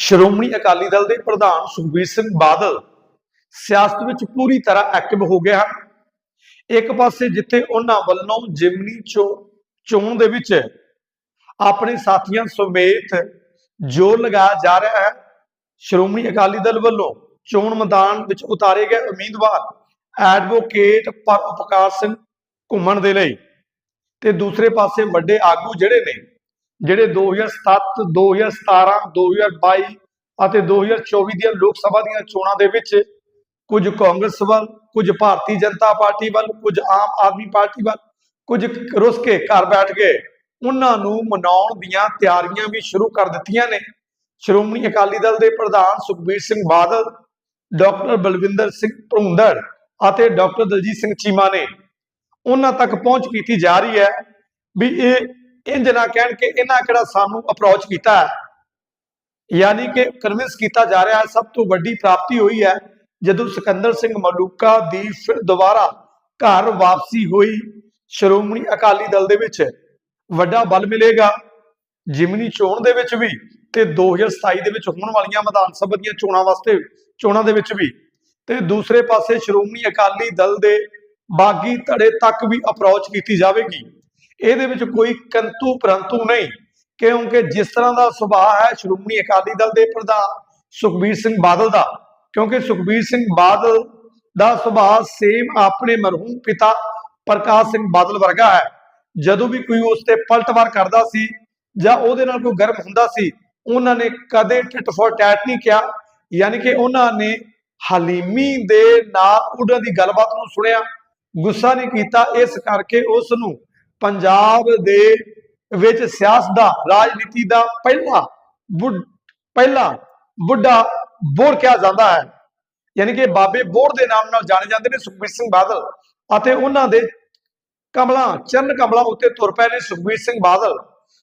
ਸ਼੍ਰੋਮਣੀ ਅਕਾਲੀ ਦਲ ਦੇ ਪ੍ਰਧਾਨ ਸੁਖਬੀਰ ਸਿੰਘ ਬਾਦਲ ਸਿਆਸਤ ਵਿੱਚ ਪੂਰੀ ਤਰ੍ਹਾਂ ਐਕਟਿਵ ਹੋ ਗਏ ਹਨ। ਇੱਕ ਪਾਸੇ ਜਿੱਥੇ ਉਹਨਾਂ ਵੱਲੋਂ ਜਿਮਨੀ ਚੋਣ ਦੇ ਵਿੱਚ ਆਪਣੇ ਸਾਥੀਆਂ ਸਮੇਤ ਜੋਰ ਲਗਾਇਆ ਜਾ ਰਿਹਾ ਹੈ। ਸ਼੍ਰੋਮਣੀ ਅਕਾਲੀ ਦਲ ਵੱਲੋਂ ਚੋਣ ਮੈਦਾਨ ਵਿੱਚ ਉਤਾਰੇ ਗਏ ਉਮੀਦਵਾਰ ਐਡਵੋਕੇਟ ਪਰ ਉਪਕਾਰ ਸਿੰਘ ਘੁੰਮਣ ਦੇ ਲਈ ਤੇ ਦੂਸਰੇ ਪਾਸੇ ਵੱਡੇ ਆਗੂ ਜਿਹੜੇ ਨੇ ਜਿਹੜੇ 2007 2017 2022 ਅਤੇ 2024 ਦੀਆਂ ਲੋਕ ਸਭਾ ਦੀਆਂ ਚੋਣਾਂ ਦੇ ਵਿੱਚ ਕੁਝ ਕਾਂਗਰਸ ਵੱਲ, ਕੁਝ ਭਾਰਤੀ ਜਨਤਾ ਪਾਰਟੀ ਵੱਲ, ਕੁਝ ਆਮ ਆਦਮੀ ਪਾਰਟੀ ਵੱਲ, ਕੁਝ ਰੁੱਸ ਕੇ ਘਰ ਬੈਠ ਕੇ ਉਹਨਾਂ ਨੂੰ ਮਨਾਉਣ ਦੀਆਂ ਤਿਆਰੀਆਂ ਵੀ ਸ਼ੁਰੂ ਕਰ ਦਿੱਤੀਆਂ ਨੇ। ਸ਼੍ਰੋਮਣੀ ਅਕਾਲੀ ਦਲ ਦੇ ਪ੍ਰਧਾਨ ਸੁਖਬੀਰ ਸਿੰਘ ਬਾਦਲ, ਡਾਕਟਰ ਬਲਵਿੰਦਰ ਸਿੰਘ ਭੁੰਦੜ ਅਤੇ ਡਾਕਟਰ ਦਲਜੀਤ ਸਿੰਘ ਚੀਮਾ ਨੇ ਉਹਨਾਂ ਤੱਕ ਪਹੁੰਚ ਕੀਤੀ ਜਾ ਰਹੀ ਹੈ ਵੀ ਇਹ ਇੰਜ ਨਾ ਕਹਿਣ ਕਿ ਇਹਨਾਂ ਕਿਹੜਾ ਸਾਨੂੰ ਅਪਰੋਚ ਕੀਤਾ ਹੈ। ਯਾਨੀ ਕਿ ਕਨਵਿੰਸ ਕੀਤਾ ਜਾ ਰਿਹਾ ਸਭ ਤੋਂ ਵੱਡੀ ਪ੍ਰਾਪਤੀ ਹੋਈ ਹੈ, ਜਦੋਂ ਸਿਕੰਦਰ ਸਿੰਘ ਮਲੂਕਾ ਦੀ ਫਿਰ ਦੁਬਾਰਾ ਘਰ ਵਾਪਸੀ ਹੋਈ ਸ਼੍ਰੋਮਣੀ ਅਕਾਲੀ ਦਲ ਦੇ ਵਿੱਚ। ਵੱਡਾ ਬਲ ਮਿਲੇਗਾ ਜਿਮਨੀ ਚੋਣ ਦੇ ਵਿੱਚ ਵੀ ਤੇ 2027 ਦੇ ਵਿੱਚ ਹੋਣ ਵਾਲੀਆਂ ਵਿਧਾਨ ਸਭਾ ਦੀਆਂ ਚੋਣਾਂ ਵਾਸਤੇ, ਚੋਣਾਂ ਦੇ ਵਿੱਚ ਵੀ। ਤੇ ਦੂਸਰੇ ਪਾਸੇ ਸ਼੍ਰੋਮਣੀ ਅਕਾਲੀ ਦਲ ਦੇ ਬਾਗੀ ਧੜੇ ਤੱਕ ਵੀ ਅਪਰੋਚ ਕੀਤੀ ਜਾਵੇਗੀ। ਇਹਦੇ ਵਿੱਚ ਕੋਈ ਕੰਤੂ ਪਰੰਤੂ ਨਹੀਂ, ਕਿਉਂਕਿ ਜਿਸ ਤਰ੍ਹਾਂ ਦਾ ਸੁਭਾਅ ਹੈ ਸ਼੍ਰੋਮਣੀ ਅਕਾਲੀ ਦਲ ਦੇ ਪ੍ਰਧਾਨ ਸੁਖਬੀਰ ਸਿੰਘ ਬਾਦਲ ਦਾ, ਕਿਉਂਕਿ ਸੁਖਬੀਰ ਸਿੰਘ ਬਾਦਲ ਦਾ ਸੁਭਾਅ ਸੇਮ ਆਪਣੇ ਮਰਹੂਮ ਪਿਤਾ ਪ੍ਰਕਾਸ਼ ਸਿੰਘ ਬਾਦਲ ਵਰਗਾ ਹੈ। ਜਦੋਂ ਵੀ ਕੋਈ ਉਸ ਤੇ ਪਲਟਵਾਰ ਕਰਦਾ ਸੀ ਜਾਂ ਉਹਦੇ ਨਾਲ ਕੋਈ ਗਰਮ ਹੁੰਦਾ ਸੀ, ਉਹਨਾਂ ਨੇ ਕਦੇ ਟਿਟ ਫੋਰ ਟੈਟ ਨਹੀਂ ਕਿਹਾ। ਯਾਨੀ ਕਿ ਉਹਨਾਂ ਨੇ ਹਲੀਮੀ ਦੇ ਨਾਲ ਉਹਨਾਂ ਦੀ ਗੱਲਬਾਤ ਨੂੰ ਸੁਣਿਆ, ਗੁੱਸਾ ਨਹੀਂ ਕੀਤਾ। ਇਸ ਕਰਕੇ ਉਸ ਨੂੰ ਪੰਜਾਬ ਦੇ ਵਿੱਚ ਸਿਆਸਤ ਦਾ, ਰਾਜਨੀਤੀ ਦਾ ਪਹਿਲਾ ਪਹਿਲਾ ਬੁੱਢਾ ਬੋਰ ਕਿਹਾ ਜਾਂਦਾ ਹੈ। ਯਾਨੀ ਕਿ ਬਾਬੇ ਬੋਰ ਦੇ ਨਾਮ ਨਾਲ ਜਾਣੇ ਜਾਂਦੇ ਨੇ ਸੁਖਬੀਰ ਸਿੰਘ ਬਾਦਲ ਅਤੇ ਉਹਨਾਂ ਦੇ ਕਮਲਾਂ, ਚਰਨ ਕਮਲਾਂ ਉੱਤੇ ਤੁਰ ਪਏ ਨੇ ਸੁਖਬੀਰ ਸਿੰਘ ਬਾਦਲ।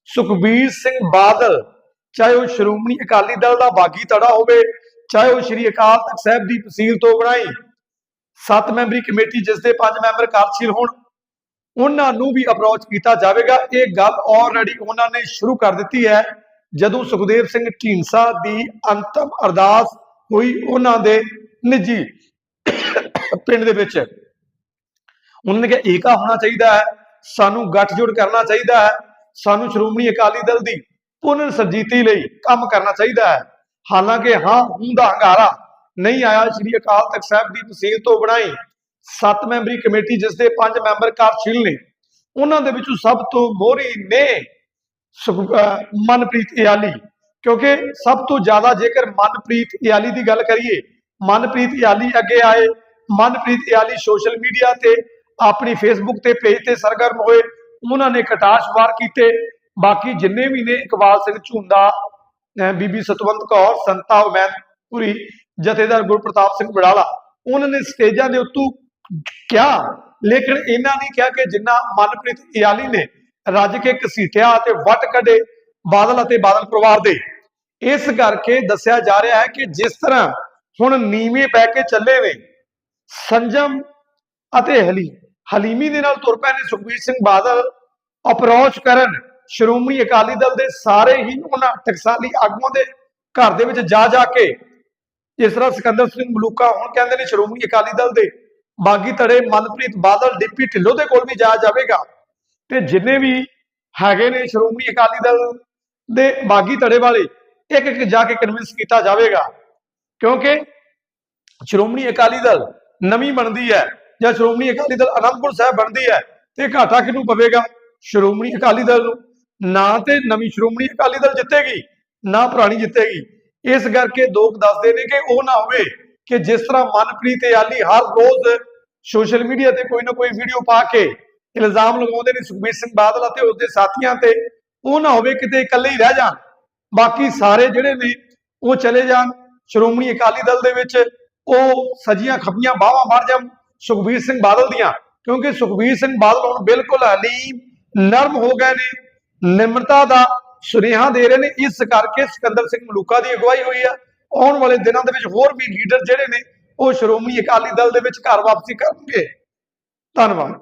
ਸੁਖਬੀਰ ਸਿੰਘ ਬਾਦਲ, ਚਾਹੇ ਉਹ ਸ਼੍ਰੋਮਣੀ ਅਕਾਲੀ ਦਲ ਦਾ ਬਾਗੀ ਧੜਾ ਹੋਵੇ, ਚਾਹੇ ਉਹ ਸ਼੍ਰੀ ਅਕਾਲ ਤਖਤ ਸਾਹਿਬ ਦੀ ਤਹਿਸੀਲ ਤੋਂ ਬਣਾਈ, ਸੱਤ ਮੈਂਬਰੀ ਕਮੇਟੀ ਜਿਸ ਦੇ ਪੰਜ ਮੈਂਬਰ ਕਾਰਜਸ਼ੀਲ ਹੋਣ ਉਹਨਾਂ ਨੂੰ ਵੀ ਅਪਰੋਚ ਕੀਤਾ ਜਾਵੇਗਾ। ਇਹ ਗੱਲ ਆਲਰੇਡੀ ਉਹਨਾਂ ਨੇ ਸ਼ੁਰੂ ਕਰ ਦਿੱਤੀ ਹੈ। ਜਦੋਂ ਸੁਖਦੇਵ ਸਿੰਘ ਢੀਂਡਸਾ ਦੀ ਅੰਤਮ ਅਰਦਾਸ ਹੋਈ ਉਹਨਾਂ ਦੇ ਨਿੱਜੀ ਪਿੰਡ ਦੇ ਵਿੱਚ। ਉਹਨਾਂ ਨੇ ਕਿਹਾ, ਏਕਾ ਹੋਣਾ ਚਾਹੀਦਾ ਹੈ। ਸਾਨੂੰ ਗੱਠਜੋੜ ਕਰਨਾ ਚਾਹੀਦਾ ਹੈ। ਸਾਨੂੰ ਸ਼੍ਰੋਮਣੀ ਅਕਾਲੀ ਦਲ ਦੀ ਪੁਨਰ ਸਰਜੀਤੀ ਲਈ ਕੰਮ ਕਰਨਾ ਚਾਹੀਦਾ ਹੈ। ਹਾਲਾਂਕਿ ਹਾਂ, ਹੁਣ ਦਾ ਹੰਗਾਰਾ ਨਹੀਂ ਆਇਆ। ਸ਼੍ਰੀ ਅਕਾਲ ਤਖਤ ਸਾਹਿਬ ਦੀ ਤਹਿਸੀਲ ਤੋਂ ਬਣਾਈ ਸੱਤ ਮੈਂਬਰੀ ਕਮੇਟੀ, ਜਿਸ ਦੇ ਪੰਜ ਮੈਂਬਰ ਕਾਰਜਸ਼ੀਲ ਨੇ, ਉਹਨਾਂ ਦੇ ਵਿੱਚੋਂ ਸਭ ਤੋਂ ਮੋਹਰੀ ਨੇ ਮਨਪ੍ਰੀਤ ਇਆਲੀ। ਕਿਉਂਕਿ ਸਭ ਤੋਂ ਜ਼ਿਆਦਾ ਜੇਕਰ ਮਨਪ੍ਰੀਤ ਇਆਲੀ ਦੀ ਗੱਲ ਕਰੀਏ, ਮਨਪ੍ਰੀਤ ਇਆਲੀ ਅੱਗੇ ਆਏ, ਮਨਪ੍ਰੀਤ ਇਆਲੀ ਸੋਸ਼ਲ ਮੀਡੀਆ ਤੇ, ਆਪਣੀ ਫੇਸਬੁੱਕ ਤੇ ਪੇਜ ਤੇ ਸਰਗਰਮ ਹੋਏ, ਉਹਨਾਂ ਨੇ ਕਟਾਸ਼ ਵਾਰ ਕੀਤੇ। ਬਾਕੀ ਜਿੰਨੇ ਵੀ ਨੇ ਇਕਬਾਲ ਸਿੰਘ ਝੁੰਦਾ ਬੀਬੀ ਸਤਵੰਤ ਕੌਰ, ਸੰਤਾ ਉਮੈਨਪੁਰੀ ਜਥੇਦਾਰ ਗੁਰਪ੍ਰਤਾਪ ਸਿੰਘ ਬੜਾਲਾ ਉਹਨਾਂ ਨੇ ਸਟੇਜਾਂ ਦੇ ਉੱਤੋਂ ਕਿਹਾ ਲੇਕਿਨ ਇਹਨਾਂ ਨੇ ਕਿਹਾ ਕਿ ਜਿੰਨਾ ਮਨਪ੍ਰੀਤ ਇਆਲੀ ਨੇ ਰੱਜ ਕੇ ਘਸੀਟਿਆ ਅਤੇ ਵੱਟ ਕੱਢੇ ਬਾਦਲ ਅਤੇ ਬਾਦਲ ਪਰਿਵਾਰ ਦੇ। ਇਸ ਕਰਕੇ ਦੱਸਿਆ ਜਾ ਰਿਹਾ ਹੈ ਕਿ ਜਿਸ ਤਰ੍ਹਾਂ ਹੁਣ ਨੀਵੇਂ ਪੈ ਕੇ ਚੱਲੇ ਨੇ ਸੰਜਮ ਅਤੇ ਹਲੀ, ਹਲੀਮੀ ਦੇ ਨਾਲ ਤੁਰ ਪਏ ਨੇ ਸੁਖਬੀਰ ਸਿੰਘ ਬਾਦਲ ਅਪਰੋਚ ਕਰਨ ਸ਼੍ਰੋਮਣੀ ਅਕਾਲੀ ਦਲ ਦੇ ਸਾਰੇ ਹੀ ਉਹਨਾਂ ਟਕਸਾਲੀ ਆਗੂਆਂ ਦੇ ਘਰ ਦੇ ਵਿੱਚ ਜਾ ਜਾ ਕੇ, ਜਿਸ ਤਰ੍ਹਾਂ ਸਿਕੰਦਰ ਸਿੰਘ ਮਲੂਕਾ ਹੁਣ ਕਹਿੰਦੇ ਨੇ ਸ਼੍ਰੋਮਣੀ ਅਕਾਲੀ ਦਲ ਦੇ ਬਾਗੀ ਧੜੇ ਮਨਪ੍ਰੀਤ ਬਾਦਲ ਡਿਪਟੀ ਢਿੱਲੋਂ ਦੇ ਕੋਲ ਵੀ ਜਾਇਆ ਜਾਵੇਗਾ। ਤੇ ਜਿੰਨੇ ਵੀ ਹੈਗੇ ਨੇ ਸ਼੍ਰੋਮਣੀ ਅਕਾਲੀ ਦਲ ਦੇ ਬਾਗੀ ਧੜੇ ਵਾਲੇ ਇੱਕ ਇੱਕ ਜਾ ਕੇ ਕਨਵਿੰਸ ਕੀਤਾ ਜਾਵੇਗਾ। ਕਿਉਂਕਿ ਸ਼੍ਰੋਮਣੀ ਅਕਾਲੀ ਦਲ ਨਵੀਂ ਬਣਦੀ ਹੈ ਜਾਂ ਸ਼੍ਰੋਮਣੀ ਅਕਾਲੀ ਦਲ ਅਨੰਦਪੁਰ ਸਾਹਿਬ ਬਣਦੀ ਹੈ ਤੇ ਘਾਟਾ ਕਿਹਨੂੰ ਪਵੇਗਾ? ਸ਼੍ਰੋਮਣੀ ਅਕਾਲੀ ਦਲ ਨੂੰ। ਨਾ ਤੇ ਨਵੀਂ ਸ਼੍ਰੋਮਣੀ ਅਕਾਲੀ ਦਲ ਜਿੱਤੇਗੀ, ਨਾ ਪੁਰਾਣੀ ਜਿੱਤੇਗੀ। ਇਸ ਕਰਕੇ ਲੋਕ ਦੱਸਦੇ ਨੇ ਕਿ ਉਹ ਨਾ ਹੋਵੇ ਕਿ ਜਿਸ ਤਰ੍ਹਾਂ ਮਨਪ੍ਰੀਤ ਆਲੀ ਹਰ ਰੋਜ਼ ਸੋਸ਼ਲ ਮੀਡੀਆ ਤੇ ਕੋਈ ਨਾ ਕੋਈ ਵੀਡੀਓ ਪਾ ਕੇ ਇਲਜ਼ਾਮ ਲਗਾਉਂਦੇ ਨੇ ਸੁਖਬੀਰ ਸਿੰਘ ਬਾਦਲ ਅਤੇ ਉਸਦੇ ਸਾਥੀਆਂ ਤੇ, ਉਹ ਨਾ ਹੋਵੇ ਕਿਤੇ ਇਕੱਲੇ ਹੀ ਰਹਿ ਜਾਣ। ਬਾਕੀ ਸਾਰੇ ਜਿਹੜੇ ਨੇ, ਉਹ ਚਲੇ ਜਾਣ। ਸ਼੍ਰੋਮਣੀ ਅਕਾਲੀ ਦਲ ਦੇ ਵਿੱਚ ਉਹ ਸਜੀਆਂ ਖੱਬੀਆਂ ਬਾਹਾਂ ਮਾਰ ਜਾਣ ਸੁਖਬੀਰ ਸਿੰਘ ਬਾਦਲ ਦੀਆਂ। ਕਿਉਂਕਿ ਸੁਖਬੀਰ ਸਿੰਘ ਬਾਦਲ ਹੁਣ ਬਿਲਕੁਲ ਹਲੀਮ ਨਰਮ ਹੋ ਗਏ ਨੇ। ਨਿਮਰਤਾ ਦਾ ਸੁਨੇਹਾ ਦੇ ਰਹੇ ਨੇ। ਇਸ ਕਰਕੇ ਸਿਕੰਦਰ ਸਿੰਘ ਮਲੂਕਾ ਦੀ ਅਗਵਾਈ ਹੋਈ ਆ। ਆਉਣ ਵਾਲੇ ਦਿਨਾਂ ਦੇ ਵਿੱਚ ਹੋਰ ਵੀ ਲੀਡਰ ਜਿਹੜੇ ਨੇ ਉਹ ਸ਼੍ਰੋਮਣੀ ਅਕਾਲੀ ਦਲ ਦੇ ਵਿੱਚ ਘਰ ਵਾਪਸੀ ਕਰਨਗੇ। ਧੰਨਵਾਦ।